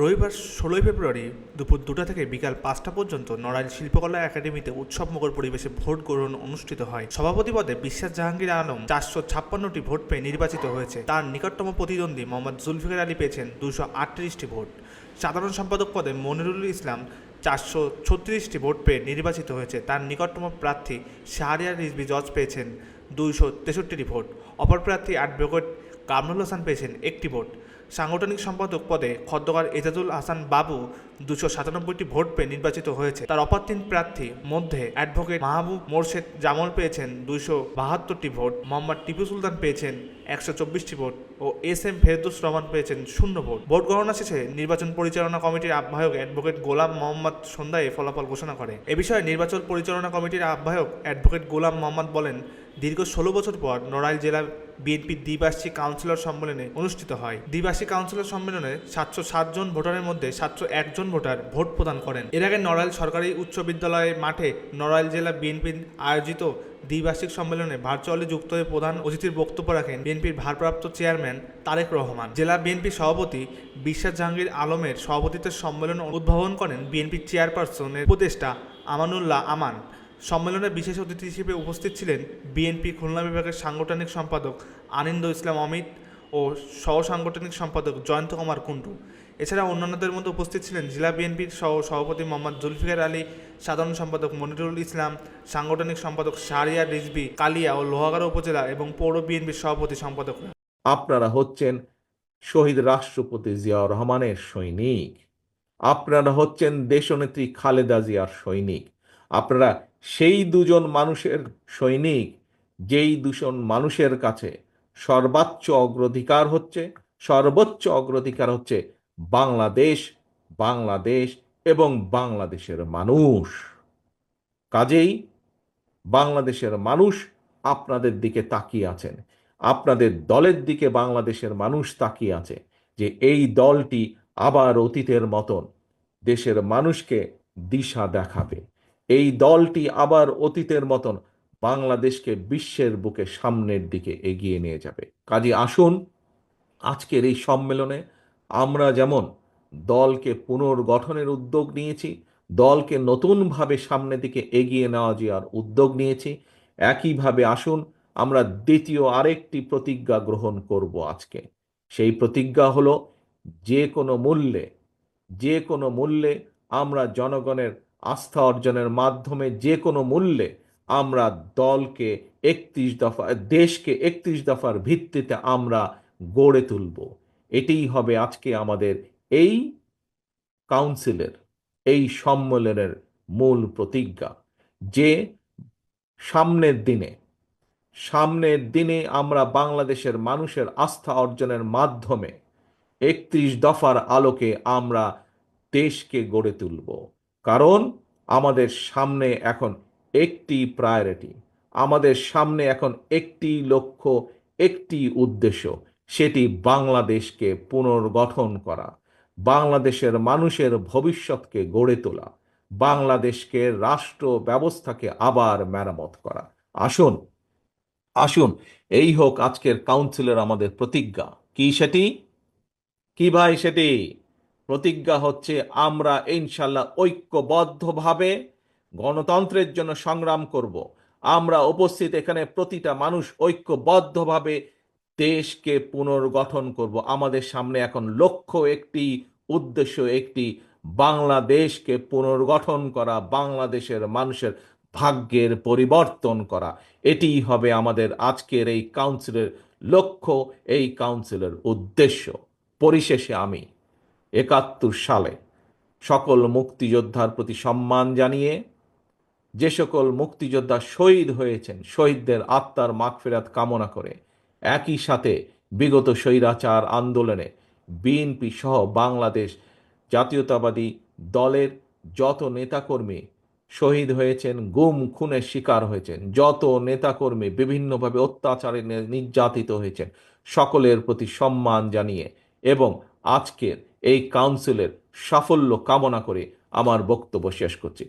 রবিবার ষোলোই ফেব্রুয়ারি দুপুর দুটা থেকে বিকাল পাঁচটা পর্যন্ত নড়াইল শিল্পকলা একাডেমিতে উৎসবমুখর পরিবেশে ভোট গ্রহণ অনুষ্ঠিত হয়। সভাপতি পদে বিশ্বাস জাহাঙ্গীর আলম চারশো ছাপ্পান্নটি ভোট পেয়ে নির্বাচিত হয়েছে। তার নিকটতম প্রতিদ্বন্দ্বী মোহাম্মদ জুলফিকার আলী পেয়েছেন দুশো আটত্রিশটি ভোট। সাধারণ সম্পাদক পদে মনিরুল ইসলাম চারশো ছত্রিশটি ভোট পেয়ে নির্বাচিত হয়েছে। তার নিকটতম প্রার্থী শাহরিয়ার রিজভি জজ পেয়েছেন দুইশো তেষট্টিটি ভোট। অপর প্রার্থী অ্যাডভোকেট কামরুল হাসান পেয়েছেন একটি ভোট। সাংগঠনিক সম্পাদক পদে খদ্দকার এজাজুল হাসান বাবু দুশো সাতানব্বইটি ভোট পেয়ে নির্বাচিত হয়েছে। তার অপর তিন প্রার্থী মধ্যে অ্যাডভোকেট মাহবুব মোর্শেদ জামল পেয়েছেন দুইশো বাহাত্তরটি ভোট, মোহাম্মদ টিপু সুলতান পেয়েছেন একশো চব্বিশটি ভোট ও এস এম ফেরদুস রহমান পেয়েছেন শূন্য ভোট। ভোট গণনা শেষে নির্বাচন পরিচালনা কমিটির আহ্বায়ক অ্যাডভোকেট গোলাম মোহাম্মদ সন্ধ্যায় ফলাফল ঘোষণা করে। এ বিষয়ে নির্বাচন পরিচালনা কমিটির আহ্বায়ক অ্যাডভোকেট গোলাম মোহাম্মদ বলেন, দীর্ঘ ষোলো বছর পর নড়াইল জেলা বিএনপির দ্বিবার্ষিক কাউন্সিলর সম্মেলনে অনুষ্ঠিত হয়। দ্বিবার্ষিক কাউন্সিলর সম্মেলনে সাতশো জন ভোটারের মধ্যে সাতশো একজন ভোটার ভোট প্রদান করেন। এর আগে নড়াইল সরকারি উচ্চ বিদ্যালয়ের মাঠে নড়াইল জেলা বিএনপির আয়োজিত দ্বিবার্ষিক সম্মেলনে ভার্চুয়ালি যুক্ত হয়ে প্রধান অতিথির বক্তব্য রাখেন বিএনপির ভারপ্রাপ্ত চেয়ারম্যান তারেক রহমান। জেলা বিএনপির সভাপতি বিশ্বাস জাহাঙ্গীর আলমের সভাপতিত্বের সম্মেলন উদ্ভাবন করেন বিএনপির চেয়ারপারসনের উপদেষ্টা আমানুল্লাহ আমান। সম্মেলনে বিশেষ অতিথি হিসেবে উপস্থিত ছিলেন বিএনপি খুলনা বিভাগের সাংগঠনিক সম্পাদক আনিন্দ ইসলাম অমিত ও সহ সাংগঠনিক সম্পাদক জয়ন্ত কুমার কুণ্ডু। এছাড়া অন্যান্যদের মধ্যে উপস্থিত ছিলেন জেলা বিএনপির সহ সভাপতি মোহাম্মদ জুলফিকার আলী, সাধারণ সম্পাদক মনিরুল ইসলাম, সাংগঠনিক সম্পাদক শাহরিয়ার রিজবি কালিয়া ও লোহাগাড়া উপজেলা এবং পৌর বিএনপির সভাপতি সম্পাদকরা। আপনারা হচ্ছেন শহীদ রাষ্ট্রপতি জিয়াউর রহমানের সৈনিক। আপনারা হচ্ছেন দেশনেত্রী খালেদা জিয়ার সৈনিক। আপনারা সেই দুজন মানুষের সৈনিক, যেই দুজন মানুষের কাছে সর্বোচ্চ অগ্রাধিকার হচ্ছে, সর্বোচ্চ অগ্রাধিকার হচ্ছে বাংলাদেশ বাংলাদেশ এবং বাংলাদেশের মানুষ। কাজেই বাংলাদেশের মানুষ আপনাদের দিকে তাকিয়ে আছেন। আপনাদের দলের দিকে বাংলাদেশের মানুষ তাকিয়ে আছে যে এই দলটি আবার অতীতের মতন দেশের মানুষকে দিশা দেখাবে। এই দলটি আবার অতীতের মতন বাংলাদেশকে বিশ্বের বুকে সামনের দিকে এগিয়ে নিয়ে যাবে। কাজে আসুন, আজকের এই সম্মেলনে আমরা যেমন দলকে পুনর্গঠনের উদ্যোগ নিয়েছি, দলকে নতুনভাবে সামনের দিকে এগিয়ে নেওয়া যাওয়ার উদ্যোগ নিয়েছি, একইভাবে আসুন, আমরা দ্বিতীয় আরেকটি প্রতিজ্ঞা গ্রহণ করব আজকে। সেই প্রতিজ্ঞা হলো, যে কোনো মূল্যে, যে কোনো মূল্যে আমরা জনগণের আস্থা অর্জনের মাধ্যমে যে কোনো মূল্যে আমরা দলকে একত্রিশ দফা, দেশকে একত্রিশ দফার ভিত্তিতে আমরা গড়ে তুলব। এটিই হবে আজকে আমাদের এই কাউন্সিলের, এই সম্মেলনের মূল প্রতিজ্ঞা। যে সামনের দিনে সামনের দিনে আমরা বাংলাদেশের মানুষের আস্থা অর্জনের মাধ্যমে একত্রিশ দফার আলোকে আমরা দেশকে গড়ে তুলব। কারণ আমাদের সামনে এখন একটি প্রায়োরিটি আমাদের সামনে এখন একটি লক্ষ্য, একটি উদ্দেশ্য, সেটি বাংলাদেশকে পুনর্গঠন করা, বাংলাদেশের মানুষের ভবিষ্যৎকে গড়ে তোলা, বাংলাদেশকে রাষ্ট্র ব্যবস্থাকে আবার মেরামত করা। আসুন আসুন, এই হোক আজকের কাউন্সিলের আমাদের প্রতিজ্ঞা। কি সেটি? কি ভাই সেটি? প্রতিজ্ঞা হচ্ছে আমরা ইনশাল্লাহ ঐক্যবদ্ধভাবে গণতন্ত্রের জন্য সংগ্রাম করব। আমরা উপস্থিত এখানে প্রতিটা মানুষ ঐক্যবদ্ধভাবে দেশকে পুনর্গঠন করব। আমাদের সামনে এখন লক্ষ্য একটি, উদ্দেশ্য একটি, বাংলাদেশকে পুনর্গঠন করা, বাংলাদেশের মানুষের ভাগ্যের পরিবর্তন করা। এটিই হবে আমাদের আজকের এই কাউন্সিলের লক্ষ্য, এই কাউন্সিলের উদ্দেশ্য। পরিশেষে আমি একাত্তর সালে সকল মুক্তিযোদ্ধার প্রতি সম্মান জানিয়ে যে সকল মুক্তিযোদ্ধা শহীদ হয়েছেন, শহীদদের আত্মার মাগফিরাত কামনা করে একই সাথে বিগত স্বৈরাচার আন্দোলনে বিএনপি সহ বাংলাদেশ জাতীয়তাবাদী দলের যত নেতাকর্মী শহীদ হয়েছেন, গুম, খুনের শিকার হয়েছেন, যত নেতাকর্মী বিভিন্নভাবে অত্যাচারে নির্যাতিত হয়েছেন, সকলের প্রতি সম্মান জানিয়ে এবং আজকের এই কাউন্সিলের সাফল্য কামনা করে আমার বক্তব্য শেষ করছি।